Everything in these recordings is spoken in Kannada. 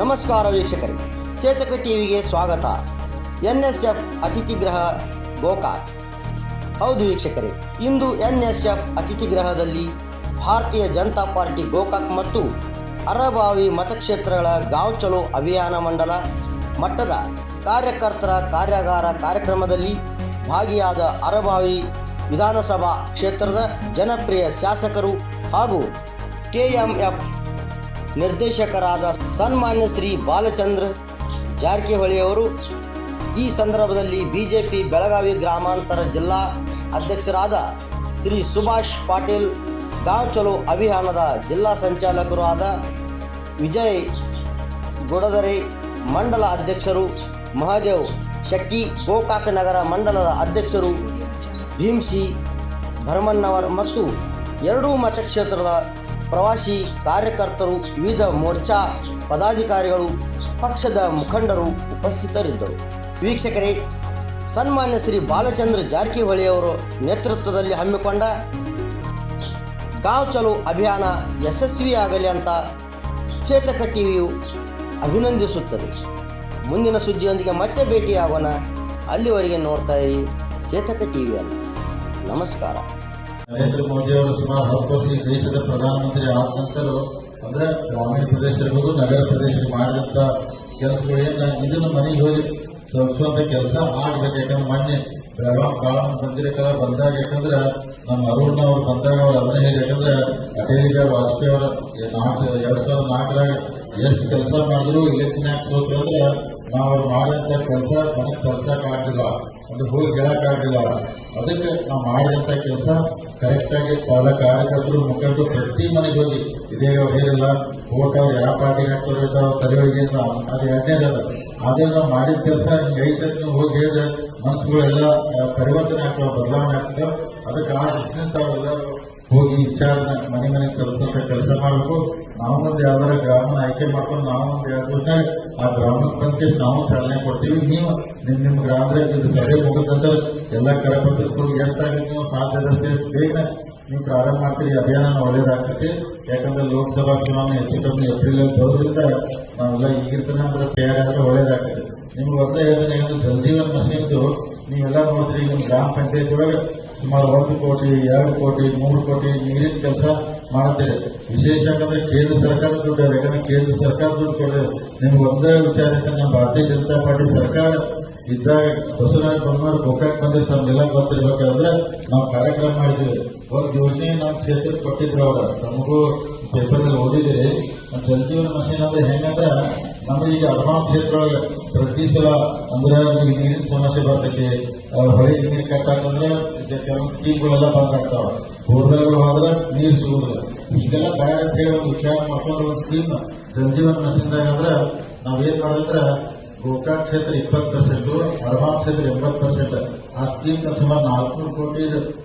ನಮಸ್ಕಾರ ವೀಕ್ಷಕರೇ, ಚೇತಕ ಟಿವಿಗೆ ಸ್ವಾಗತ. ಎನ್ ಎಸ್ ಎಫ್ ಅತಿಥಿ ಗೃಹ ಗೋಕಾಕ್. ಹೌದು ವೀಕ್ಷಕರೇ, ಇಂದು ಎನ್ ಎಸ್ ಎಫ್ ಅತಿಥಿ ಗೃಹದಲ್ಲಿ ಭಾರತೀಯ ಜನತಾ ಪಾರ್ಟಿ ಗೋಕಾಕ್ ಮತ್ತು ಅರಬಾವಿ ಮತಕ್ಷೇತ್ರಗಳ ಗಾಂವ್ ಚಲೋ ಅಭಿಯಾನ ಮಂಡಲ ಮಟ್ಟದ ಕಾರ್ಯಕರ್ತರ ಕಾರ್ಯಾಗಾರ ಕಾರ್ಯಕ್ರಮದಲ್ಲಿ ಭಾಗಿಯಾದ ಅರಬಾವಿ ವಿಧಾನಸಭಾ ಕ್ಷೇತ್ರದ ಜನಪ್ರಿಯ ಶಾಸಕರು ಹಾಗೂ ಕೆಎಂಎಫ್ ನಿರ್ದೇಶಕರಾದ ಸನ್ಮಾನ್ಯ ಶ್ರೀ ಬಾಲಚಂದ್ರ ಜಾರಕಿಹೊಳಿಯವರು ಈ ಸಂದರ್ಭದಲ್ಲಿ ಬಿಜೆಪಿ ಬೆಳಗಾವಿ ಗ್ರಾಮಾಂತರ ಜಿಲ್ಲಾ ಅಧ್ಯಕ್ಷರಾದ ಶ್ರೀ ಸುಭಾಷ್ ಪಾಟೀಲ್ ಗಾಂವ್ ಚಲೋ ಅಭಿಯಾನದ ಜಿಲ್ಲಾ ಸಂಚಾಲಕರು ಆದ ವಿಜಯ್ ಗುಡದರೆ, ಮಂಡಲ ಅಧ್ಯಕ್ಷರು ಮಹಾದೇವ್ ಶಕ್ಕಿ ಗೋಕಾಕ ನಗರ ಮಂಡಲದ ಅಧ್ಯಕ್ಷರು ಭೀಮ್ಸಿ ಭರಮಣ್ಣವರ್ ಮತ್ತು ಎರಡೂ ಮತಕ್ಷೇತ್ರದ ಪ್ರವಾಸಿ ಕಾರ್ಯಕರ್ತರು, ವಿವಿಧ ಮೋರ್ಚಾ ಪದಾಧಿಕಾರಿಗಳು, ಪಕ್ಷದ ಮುಖಂಡರು ಉಪಸ್ಥಿತರಿದ್ದರು. ವೀಕ್ಷಕರೇ, ಸನ್ಮಾನ್ಯ ಶ್ರೀ ಬಾಲಚಂದ್ರ ಜಾರಕಿಹೊಳಿಯವರು ನೇತೃತ್ವದಲ್ಲಿ ಹಮ್ಮಿಕೊಂಡ ಗಾಂವ್ ಚಲೋ ಅಭಿಯಾನ ಯಶಸ್ವಿಯಾಗಲಿ ಅಂತ ಚೇತಕ ಟಿವಿಯು ಅಭಿನಂದಿಸುತ್ತದೆ. ಮುಂದಿನ ಸುದ್ದಿಯೊಂದಿಗೆ ಮತ್ತೆ ಭೇಟಿಯಾಗೋಣ. ಅಲ್ಲಿವರೆಗೆ ನೋಡ್ತಾ ಇರಿ ಚೇತಕ ಟಿವಿಯನ್ನು. ನಮಸ್ಕಾರ. ನರೇಂದ್ರ ಮೋದಿ ಅವರು ಸುಮಾರು ಹತ್ತು ವರ್ಷ ಈ ದೇಶದ ಪ್ರಧಾನಮಂತ್ರಿ ಆದ ನಂತರ ಅಂದ್ರೆ ಗ್ರಾಮೀಣ ಪ್ರದೇಶ ಇರ್ಬೋದು, ನಗರ ಪ್ರದೇಶಕ್ಕೆ ಮಾಡಿದಂತ ಕೆಲಸಗಳು ಏನ ಇದನ್ನ ಮನೆಗೆ ಹೋಗಿ ತಲುಪಿಸುವಂತ ಕೆಲಸ ಆಗ್ಬೇಕು. ಯಾಕಂದ್ರೆ ಮೊನ್ನೆ ಬೆಳಗಾಂ ಮಂತ್ರಿಗಳ ಬಂದಿರಕಲ್ಲ ಬಂದಾಗ ಯಾಕಂದ್ರೆ ನಮ್ಮ ಅರುಣ್ ಅವ್ರು ಬಂದಾಗ ಅವ್ರು ಅದನ್ನ ಹೇಳಿ, ಯಾಕಂದ್ರೆ ಅಟಲ್ ವಾಜಪೇಯಿ ಅವರ ನಾಲ್ಕು ಎರಡ್ ಸಾವಿರದ ನಾಲ್ಕರಾಗ ಎಷ್ಟು ಕೆಲಸ ಮಾಡಿದ್ರು ಇಲೆಕ್ಷನ್ ಯಾಕೆ ಸೋತ್ರು ಅಂದ್ರೆ ನಾವು ಅವ್ರು ಮಾಡಿದಂತ ಕೆಲಸ ಮನೆಗೆ ತಲುಪಿಸಕ್ ಆಗ್ಲಿಲ್ಲ. ಅಂದ್ರೆ ಹೋಗಿ ಹೇಳಕ್ ಅದಕ್ಕೆ ನಾವು ಮಾಡಿದಂತ ಕೆಲಸ ಕರೆಕ್ಟ್ ಆಗಿ ತಾಳ ಕಾರ್ಯಕರ್ತರು ಮುಖಂಡರು ಪ್ರತಿ ಮನೆಗೆ ಹೋಗಿ, ಇದೇ ಹೇರಿಲ್ಲ ಓಟ್ ಅವ್ರು ಯಾವ ಪಾರ್ಟಿಗೆ ಹಾಕ್ತಾರೆ ಅವ್ರ ತಲೆಗಳಿಗೆ ಅಂತ ಅದು ಎರಡನೇದಾದ ಆದ್ರೆ ನಾವು ಮಾಡಿದ ಕೆಲಸ ಐತೆ ನೀವು ಹೋಗಿ ಹೇಳಿದ್ರೆ ಮನಸ್ಸುಗಳೆಲ್ಲ ಪರಿವರ್ತನೆ ಆಗ್ತಾವೆ, ಬದಲಾವಣೆ ಆಗ್ತಾವೆ. ಅದಕ್ಕೆ ಆ ದೃಷ್ಟಿಯಿಂದ ತಾವೆಲ್ಲರೂ ಹೋಗಿ ವಿಚಾರನ ಮನೆ ಮನೆ ತಲುಪಂತ ಕೆಲಸ ಮಾಡಬೇಕು. ನಾವು ಒಂದು ಯಾವ್ದಾರ ಗ್ರಾಮನ ಆಯ್ಕೆ ಮಾಡ್ಕೊಂಡು ನಾವು ಒಂದು ಎರಡು ಆ ಗ್ರಾಮಕ್ಕೆ ಬಂದು ನಾವು ಚಾಲನೆ ಕೊಡ್ತೀವಿ. ನೀವು ನಿಮ್ ನಿಮ್ ಗ್ರಾಮದಾಗ ಇದು ಸಭೆ ಮುಗಿದ ನಂತರ ಎಲ್ಲ ಕರಪತ್ರಕ್ಕೂ ಎಷ್ಟಾಗುತ್ತೆ ನೀವು ಸಾಧ್ಯದಷ್ಟು ಬೇಗ ನೀವು ಪ್ರಾರಂಭ ಮಾಡ್ತೀರಿ. ಅಭಿಯಾನ ಒಳ್ಳೇದಾಗ್ತೈತಿ. ಯಾಕಂದ್ರೆ ಲೋಕಸಭಾ ಚುನಾವಣೆ ಹೆಚ್ಚು ಕಮ್ಮಿ ಏಪ್ರಿಲ್ ಅಲ್ಲಿ ಬರೋದ್ರಿಂದ ನಾವೆಲ್ಲ ಈಗಿರ್ತಾನೆ ಅಂದ್ರೆ ತಯಾರಾದ್ರೆ ಒಳ್ಳೇದಾಗ್ತದೆ ನಿಮ್ಗೆ ಒಂದೇ ಯೋಜನೆ ಅಂದ್ರೆ ಜಲ್ಜೀವನ್ ಮಸೀನ್ದು ನೀವೆಲ್ಲ ನೋಡಿದ್ರಿ ನಿಮ್ಮ ಗ್ರಾಮ ಪಂಚಾಯತ್ ಒಳಗೆ ಸುಮಾರು ಒಂದು ಕೋಟಿ, ಎರಡು ಕೋಟಿ, ಮೂರು ಕೋಟಿ ನೀರಿನ ಕೆಲಸ ಮಾಡುತ್ತೇವೆ ವಿಶೇಷ ಯಾಕಂದ್ರೆ ಕೇಂದ್ರ ಸರ್ಕಾರ ದುಡ್ಡು ಯಾಕಂದ್ರೆ ಕೇಂದ್ರ ಸರ್ಕಾರ ದುಡ್ಡು ಕೊಡದೆ ನಿಮ್ಗೆ ಒಂದೇ ವಿಚಾರ ನಮ್ಮ ಭಾರತೀಯ ಜನತಾ ಪಾರ್ಟಿ ಸರ್ಕಾರ ಇದ್ದಾಗ ಬಸವರಾಜ ಬೊಮ್ಮಾಯಿ ಗೋಕಾಕ್ ಬಂದಿರ್ ನೆಲ ಗೊತ್ತಿರ್ಬೇಕಂದ್ರೆ ನಾವು ಕಾರ್ಯಕ್ರಮ ಮಾಡಿದ್ವಿ ಒಂದು ಯೋಜನೆ ನಮ್ಮ ಕ್ಷೇತ್ರಕ್ಕೆ ಕೊಟ್ಟಿದ್ರು ಅವ್ರ. ನಮಗೂ ಪೇಪರ್ದಲ್ಲಿ ಓದಿದಿರಿ ಜಲಜೀವನ ಮಷೀನ್ ಅಂದ್ರೆ ಹೆಂಗಂದ್ರೆ ನಮ್ಮ ಈಗ ಅರ್ಮಾನ್ ಕ್ಷೇತ್ರ ಒಳಗೆ ಪ್ರತಿ ಸಲ ಅಂದ್ರೆ ಈಗ ನೀರಿನ ಸಮಸ್ಯೆ ಬರ್ತೈತಿ ಹೊಳೆ ನೀರು ಕಟ್ಟಂದ್ರೆ ಕೆಲವೊಂದು ಸ್ಕೀಮ್ಗಳೆಲ್ಲ ಬಂದ್ ಆಗ್ತಾವ. ಬೋರ್ವೆಲ್ಗಳು ಹೋದ್ರೆ ನೀರು ಸಿಗುದಿಲ್ಲ. ಹೀಗೆಲ್ಲ ಬ್ಯಾಡ್ ಅಂತ ಹೇಳಿ ಒಂದು ವಿಚಾರ ಮಾಡ್ಕೊಂಡು ಒಂದು ಸ್ಕೀಮ್ ಜನಜೀವನ ಮಷೀನ್ದಾಗ ಅಂದ್ರೆ ನಾವೇನ್ ಮಾಡಿದ್ರೆ ಗೋಕಾಕ್ ಕ್ಷೇತ್ರ ಇಪ್ಪತ್ತು ಪರ್ಸೆಂಟ್ ಅರಮಾನ್ ಕ್ಷೇತ್ರ ಎಂಬತ್ತು ಪರ್ಸೆಂಟ್ ಆ ಸ್ಕೀಮ್ ಸುಮಾರು ನಾಲ್ಕುನೂರು ಕೋಟಿ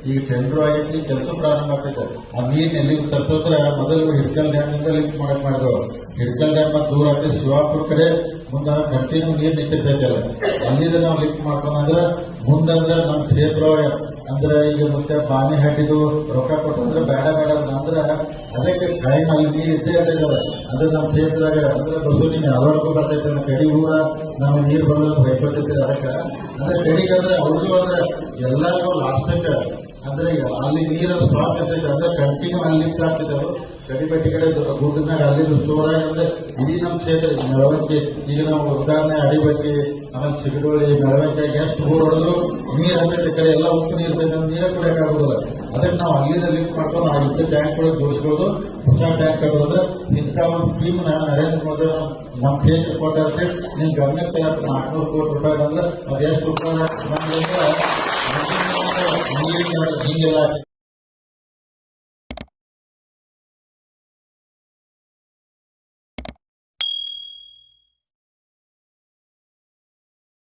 ಈಗ ಟೆಂಡರ್ ಆಗೈತಿ, ಕೆಲಸ ಪ್ರಾರಂಭ ಆಗ್ತೈತೆ. ಆ ನೀರು ಎಲ್ಲಿ ತರ್ತಂದ್ರೆ ಮೊದಲು ಹಿಡ್ಕಲ್ ಡ್ಯಾಮ್ನಿಂದ ಲಿಂಕ್ ಮಾಡಕ್ ಮಾಡಿದ್ರು ಹಿಡ್ಕಲ್ ಡ್ಯಾಮ್ ದೂರ ಆಗ್ತದೆ ಶಿವಾಪುರ ಕಡೆ ಮುಂದೆ ಕಂಟಿನ್ಯೂ ನೀರು ನಿಂತಿರ್ತೈತಲ್ಲ. ಅಲ್ಲಿಂದ ನಾವು ಲಿಂಕ್ ಮಾಡ್ಕೊಂಡ್ರೆ ಮುಂದಂದ್ರೆ ನಮ್ಮ ಕ್ಷೇತ್ರ ಅಂದ್ರೆ ಈಗ ಮತ್ತೆ ಬಾನೆ ಹಡ್ಡಿದು ರೊಕ್ಕ ಕೊಟ್ಟು ಅಂದ್ರೆ ಬೇಡ ಬೇಡ ಅಂದ್ರೆ ಅದಕ್ಕೆ ಕಾಯಿ ನೀರು ಇದ್ದೇ ಇರ್ತೈತಲ್ಲ ಅಂದ್ರೆ ನಮ್ಮ ಕ್ಷೇತ್ರದಾಗ ಅಂದ್ರೆ ಬಸವ ನೀನು ಅದರೊಳಗೂ ಬರ್ತೈತೆ ನಮ್ಮ ಕಡಿ ಊರ ನಮಗೆ ನೀರು ಬರೋದ್ರ ಭಯಪಡ್ತೈತಿ ಅದಕ್ಕೆ. ಅಂದ್ರೆ ಕಡಿಗೆ ಅಂದ್ರೆ ಅವ್ರಿಗೂ ಅಂದ್ರೆ ಎಲ್ಲರಿಗೂ ಲಾಸ್ಟಕ್ಕೆ ಅಂದ್ರೆ ಅಲ್ಲಿ ನೀರು ಸ್ಟಾಕ್ ಇರ್ತೈತೆ ಅಂದ್ರೆ ಕಂಟಿನ್ಯೂ ಅಲ್ಲಿ ಲಿಫ್ಟ್ ಕಡಿ ಕಡಿಬೆಟ್ಟಿ ಕಡೆ ಗುಡ್ಡನಾಗ ಅಲ್ಲಿ ಸ್ಟೋರ್ ಆಗಿ ಅಂದ್ರೆ ಇಡೀ ನಮ್ಮ ಕ್ಷೇತ್ರ ಮೆಳವಂಕಿ, ಈಗ ನಾವು ಉದಾಹರಣೆ ಅಡಿಬಟ್ಟಿ, ಆಮೇಲೆ ಚಿಗಡೋಳಿ ಮೆಳವಂಕಿಯಾಗಿ ಎಷ್ಟು ಬೋರ್ ಹೊಡೆದ್ರು, ನೀರು ಹತ್ತೈತೆ ಕಡೆ ಎಲ್ಲ ಉಪ್ಪು ನೀರು ಇರ್ತೈತೆ ನೀರೇ ಕುಡಿಯಕ್ ಅದಕ್ಕೆ ನಾವು ಅಲ್ಲಿಂದ ಲಿಂಕ್ ಮಾಡ್ಕೊಂಡು ಆ ಇದ್ದ ಟ್ಯಾಂಕ್ ಒಳಗೆ ಜೋಡಿಸ್ಕೊಳ್ಳೋದು. ಹೊಸ ಟ್ಯಾಂಕ್ ಕಟ್ಟೋದಂದ್ರೆ ಇಂಥ ಒಂದು ಸ್ಕೀಮ್ ನರೇಂದ್ರ ಮೋದಿ ನಮ್ಮ ಕ್ಷೇತ್ರ ಕೊಟ್ಟಿರುತ್ತೆ ನಿಮ್ ಗಮನಕ್ಕೆ ನಾಲ್ಕುನೂರು ಕೋಟಿ ರೂಪಾಯಿ ಅಂದ್ರೆ ಅದೇ ಎಷ್ಟು ರೂಪಾಯಿ ಹಿಂಗೆಲ್ಲ